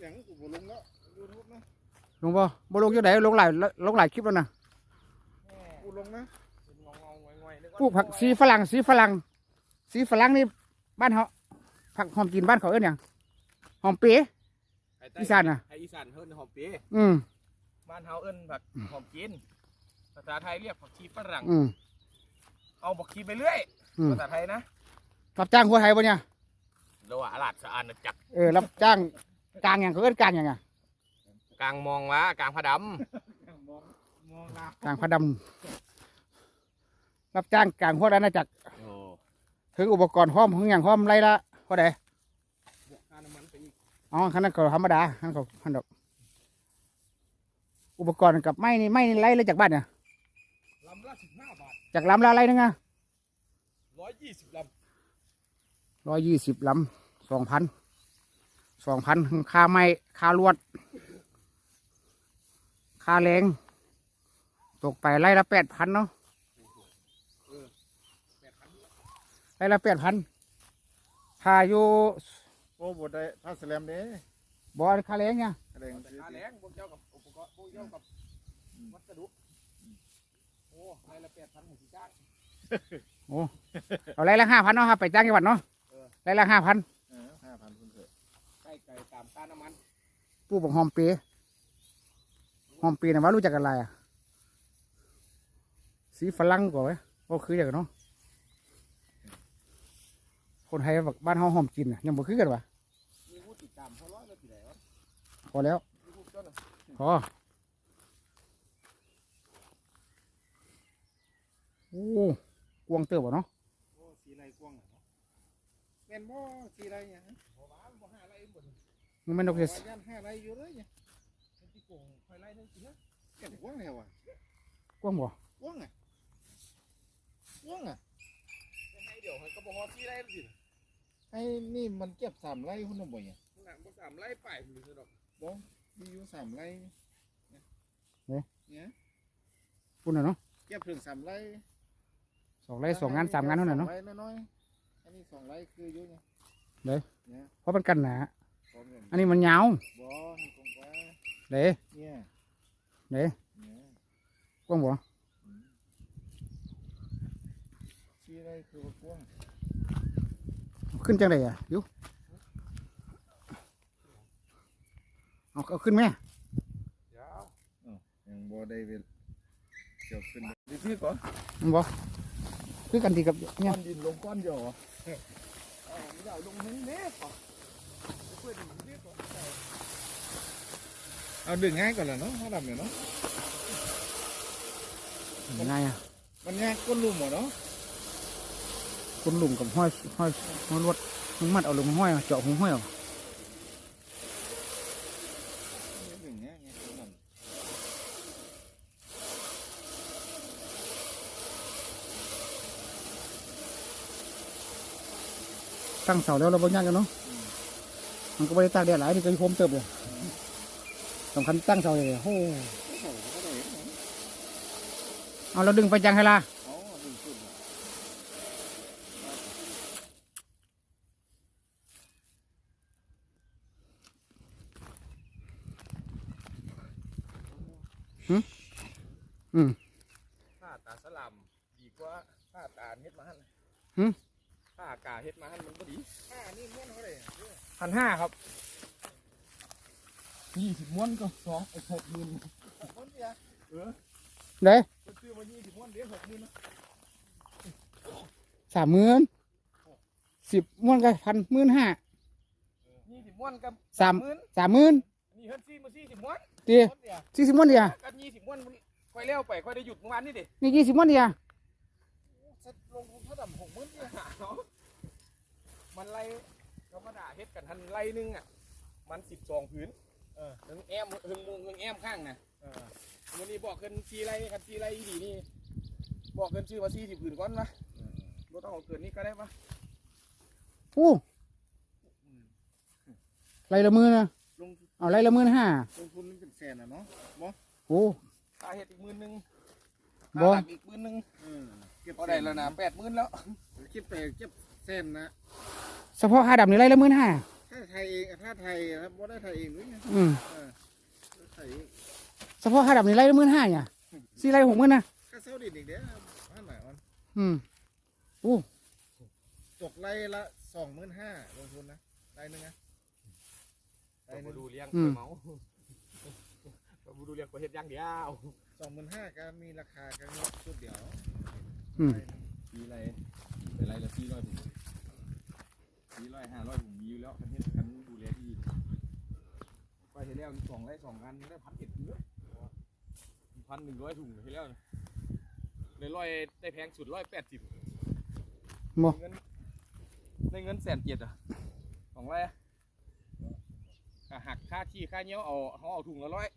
อย่างกูบ่ลงแล้วยูทูบนะลงบ่บ่ลงอยู่ไหนลงหลายลงหลายคลิปแล้วนะกูลงนะงองงงอยๆนึกว่าปลูกผักสีฝรั่งสีฝรั่งสีฝรั่งนี่บ้านเขาผักหอมกินบ้านเขาเอิ้นหยังหอมเป๊ะไอ้ใต้อีสานน่ะไอ้อีสานเฮิร์นหอมเปีอืมบ้านเฮาเอิ้นผักหอมกินภาษาไทยเรียกผักชีฝรั่งอืมเอาผักชีไปเรื่อยอืมภาษาไทยนะรับจ้างคนไทยบ่เนี่ยโลอาลาดสะอาดจักรเออรับจ้าง กลางหยังเขาเอิ้นกลางหยังอะกลางมองวะกลางผาดมองมองลาวกลางพระดำรับจ้างกลางพวกอาณาจักรำโอ้ถึงอุปกรณ์พร้อมถึงอย่างพร้อมไรละเท่าใดบวกค่าน้ำมันไปอีกอ๋อคันนั้นก็ธรรมดาคันนั้นก็คันดอกอุปกรณ์กับไม้นี่ไม้นี่ไรเลยจากบ้านเนี่ยลำละสิบห้าบาทจากลำละไรนึงอะร้อยยี่สิบลร้อยยี่สิบลำสองพัน สองพันค่าไม้ค่าลวด ค่าแรงตกไปไร่ละแปดพันเนาะำแปดพันไร่ละแปดพันค่าอยู่โอ้บ่ได้ถ้าแสลมเด้บ่อค่าแรงเนี่ยแรงแต่ค่าแรงพวกเจ้ากับอุปกรณ์พวกเจ้ากับวัสดุโอ้รายละแปดพันหกสิบจ้างเอาไร่ละห้าพันเนาะครับไปจ้างจังหวัดเนาะเออไร่ละห้าพัน เออห้าพันคุณเถอะ ใกล้ไก่ ตามค่าน้ำมันผู้บอกหอมเปรย์หอมเปรย์นะว่ารู้จักกันอะไรอะ สีฝรั่งก่อนไหมก็คืออย่างเนาะคนไทยแบบบ้านเฮาหอมกินอะยังบ่คือกันวะมีผู้ติดตามเขาร้อยแล้วที่ไหนวะพอแล้วมีผู้เจ้าน่ะพอโอ้กวางเติบอะเนาะโอ้สีไรกว้างอะเนาะแม่นบ่สีไรเนี่ยฮะบ่ว่าบ่หาอะไรห มดมันไม่นกเห็ดว่าย่านห้าไรอยู่เลยเนี่ยเป็นที่โกงคอยไล่ทั้งสิฮะแก่นกว้างแล้วว่ะกวางบ่กว้างอะกว้างอะจะให้เดี๋ยวให้ก็บ่ฮอดที่ไล่สิไอ้นี่มันเก็บสามไรหุ่นน่ะบ่เนี่ยหนังบ่สามไล่ไปหรือดอกบ่มีอยู่สามไรเนี่ยเนี่ยปุ่นน่ะเนาะเก็บถึงสามไรสองไร่สองงานสามงานเท่านั้นเนาะสองไรน้อยๆอันนี้สองไรคืออยู่เนี่ยเด้อเนี่ยเพราะมันกันหนาพร้ อมกันอันนี้มันยาวบ่ให้กว้างกว่าเด้เนี่ยเด้เนี่ยกวางบ่สีไรคือว่ากว้างขึ้นจังไดอะอยู่เอาเอาขึ้นไหมยาวยังบ่ได้เวลเกี่ยวขึ้นดีที่ก่อนมันบ่คือกันดีกับเนี่ยก้อนดินลงก้อนเดียวเหรอเอาไม่ได้เอาลงให้แน่ป่ะเพื่อนอยู่นี่ก่อนเอาดึงง่ายก่อนแหละเนาะถ้าดำเนี่ยเนาะง่ายอะมัน ง่ายก้นลุ่มหมดเนาะคนหลุมกับห้อยห้อยห้อยรวดมึงมัดเอาลงห้อ มตั้งเสาแล้วเราบ่ยากกันเนาะมันก็ไม่ได้ตากแดดหลายนี่ก็โคมเติบเลยสำคัญตั้งเสาเลยโอ้เขาก็ได้เห็นเนาะเอาเราดึงไปจังไฮล่ะอ๋อดึงขึ้นเหรอผ้าตาสลัมดีกว่าผ้าตาเฮ็ดมาหั่นหึผ้ากาเฮ็ดมาหั่นมันบ่ดีอ่านี่ม้วนเขาเลย พันห้าครับยี่สิบม้วนก็สองหกหมื่นม้วนเดียวเออเด้ก็ซื้อมายี่สิบม้วนเดี๋ยวหกหมื่นนะสามหมื่นสิบม้วนก็พันหมื่นห้ายี่สิบม้วนกับสามหมื่นสามหมื่นนี่เฮ็ดซี่มาสี่สิบม้วนตีม้วนเดียวสี่สิบม้วนเดียวกันยี่สิบม้วนค่อยเลี้ยวไปค่อยได้หยุดเมื่อวานนี่ดินี่ยี่สิบม้วนเดียวเสร็จลงทุนเท่าดำหกหมื่นเดียวมันไล่ธร รมดาเฮ็ดกันทันไล่หนึงอะ มันสิบสองผืนเออหนึ่งแอมหึงมุงหนึ่งแอมข้างนะเออวันนี้บอกเกินสี่ไร่กันสี่ไร่อีดีนี่ บอกเกินชื่อมาสี่สิบผืนก่อนนะบ่ต้องเอาเกินนี้ก็ได้ปะโอ้ไรละหมื่นนะลงทุนเอาไรละหมื่นห้าลงทุนนี่เป็นแสนอะเนาะโอ้ค่าเฮ็ดอีกหมื่นหนึ่งบ่ค่าหลักอีกหมื่นหนึ่งเออเก็บพอได้แล้วนะแปดหมื่นแล้วคิดไปเก็บแสนนะ เฉพาะค่าดำนี่ไรละหมื่นห้าค่าถ้าไทยเองถ้าไทยครับบ่ได้ไทยเองด้วยไงอืมเออไทยเองเฉพาะค่าดับนี่ไล่ละหมื่นห้าเนี่ยสี่ไล่หกหมื่นนะค่าเช่าดินอีกเด้อห้าหน่อยมันอืมโอ้ตกไร่ละสองหมื่นห้าลงทุนนะไร่หนึงนะไร่หนึมางดูเลี้ยงอืมเมามาดูเลี้ยงประเทศอย่างเดียวสองหมื่นห้าก็มีราคากันชุดเดียวอืมปีไรไปไรละสี่ร้อยถุง สี่ร้อยห้าร้อยถุงมีอยู่แล้วประเทศกันดูแลดีไปเห็นแล้วสองไรสองอันได้พันเอ็ดเยอะพันหนึ่งร้อยถุงเห็นแล้วนะเลยร้อยได้แพงสุดร้อยแปดสิบบ่เงินได้เงินแสนเจ็ดอะสองไรอะก็หักค่าที่ค่าเงี้ยวเอาเขาเอาถุงละร้อย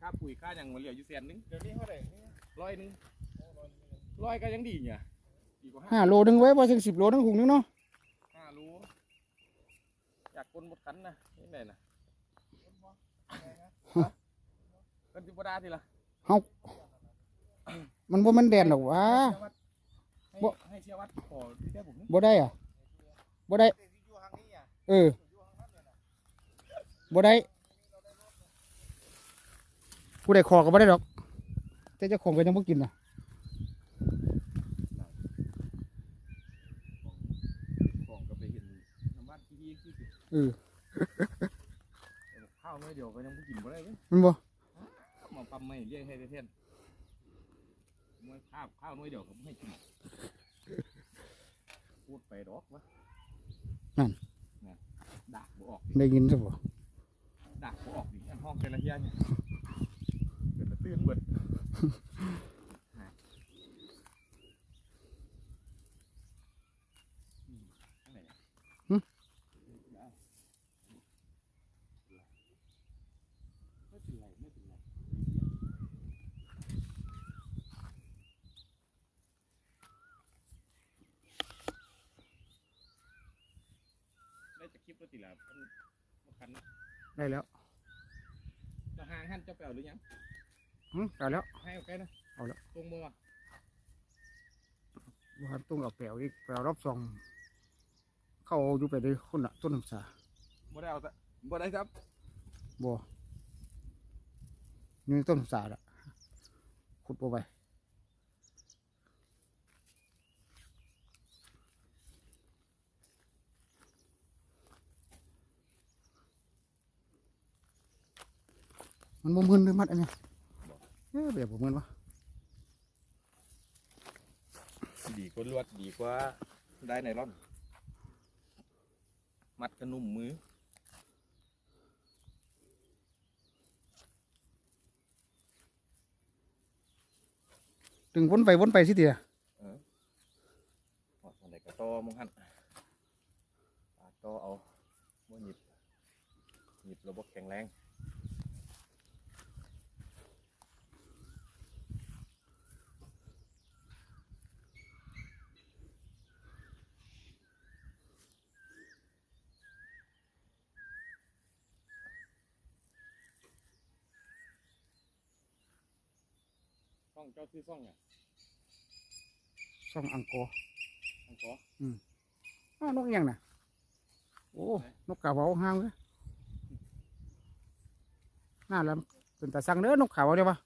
ค่าปุ๋ยค่าอย่างมันเหลืออยู่แสนหนึงเดี๋ยวนี้เท่าไหร่นี่ร้อยหนึงร้อยก็ยังดีเนี่ยดีกว่า ห้าห้าโลนึงไว้บ่ถึงสิบโลนึงหุงนึงเนาะห้ารู้อยากกลนหมดกันนะนี่ไหนนะกันจิบดาทีละเฮามันบ่แมันแดนหรอกวะให้บ่ให้เชียร์วัดขอที่ได้ผมนี่บ่ได้อะบ่ได้แต่ที่อยู่ทางนี้อะเอออยู่ทางนั้นเลยนะบ่ได้ผู้ใดขอก็บ่ได้ดอกแต่เจ้าของก็ยังบ่กินน่ะ ของก็ไปเห็นน้ำบ้านที่ที่ที่ เออข้าวน้อยเดียวก็ยังไม่กินบ่ได้เลยมันบ่มาปั๊มไม่เลี้ยงให้ได้เท่นมวยข้าวข้าวน้อยเดียวก็ไม่ให้กินพูดไปดอกวะนั่นดักบ่ออกได้ยินซะบ่ดักบ่ออกดิอันห้องเป็นละเฮียเนี่ยเป็นละตื่นเบิดอืมข้างไหนอะไม่ เป็นไรไม่เป็นไรได้จะคลิปแล้วติละมันมันคันได้แล้วจะห่างหันเจ้าแปวหรือยังหึได้แล้ว ให้โอเคนะเอาละตรงมือวะบ่ทันต้องเอาแปลวอีกแปลวรอบสองเข้าอยู่ไปได้คนละต้นน้ำสาบ่ได้เอาแต่บ่ได้ครับบ่ อยู่ในต้นสาละขุดบ่ไปมันบ่มึนเลยมัดอันเนี้ยเอ๊ะแบบบ่มึนวะดีกว่าลวดดีกว่าได้ไนล่อน มัดกระนุ่มมือ ถึงวนไปวนไปสิเดียออกอะไรก็ต่อมึงหันต่อเอาบ่หยิบหยิบระบบแข็งแรง องเจ้าชื่อซ่องไงช่องอังกอร์อังกอร์อ้าวนกอิหยังน่ะ โอ้ นกกาเบาห้างเลยน่าลำเป็นตาสั่งเด้อนกขาวเดียววะ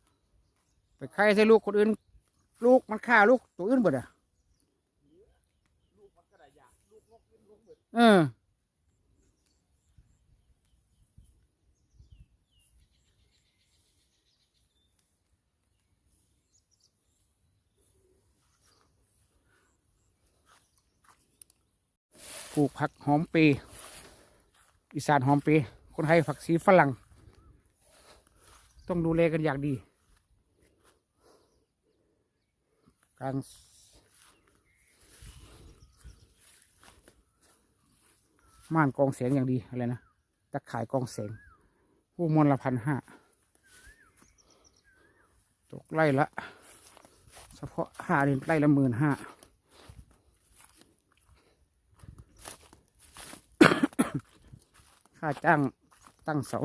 ไปใครใส่ลูกคนอื่น ลูกมันฆ่าลูกตัวอื่นเบิดอะ ลูกมันก็ได้ยากลูกนกขึ้นลูกเบิด เออ ปลูกผักหอมเปรย์อีสานหอมเปรย์คนไทยผักสีฝรั่ง ต้องดูแลกันอย่างดี กางม่านกองแสงอย่างดีอะไรนะตะข่ายกองแสงผู้มลละพันห้าตกไล่ละ เฉพาะห้าเดือนไล่ละหมื่นห้า ค่าจ้างตั้งเสา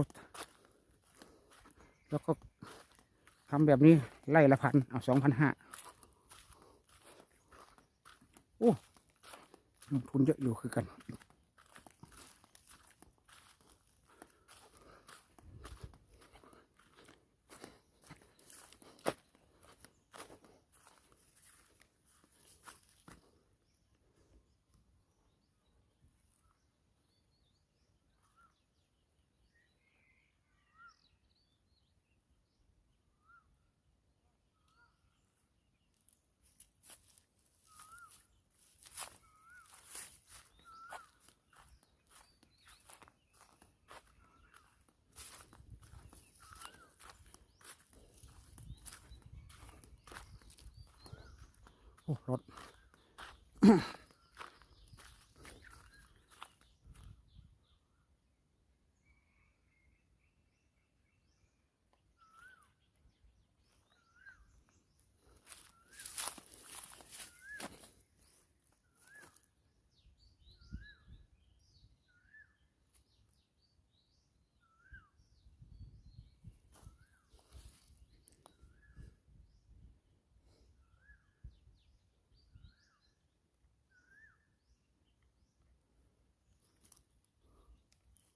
แล้วก็ทำแบบนี้ไล่ละพันเอาสองพันห้าโอ้ลงทุนเยอะอยู่คือกัน รถ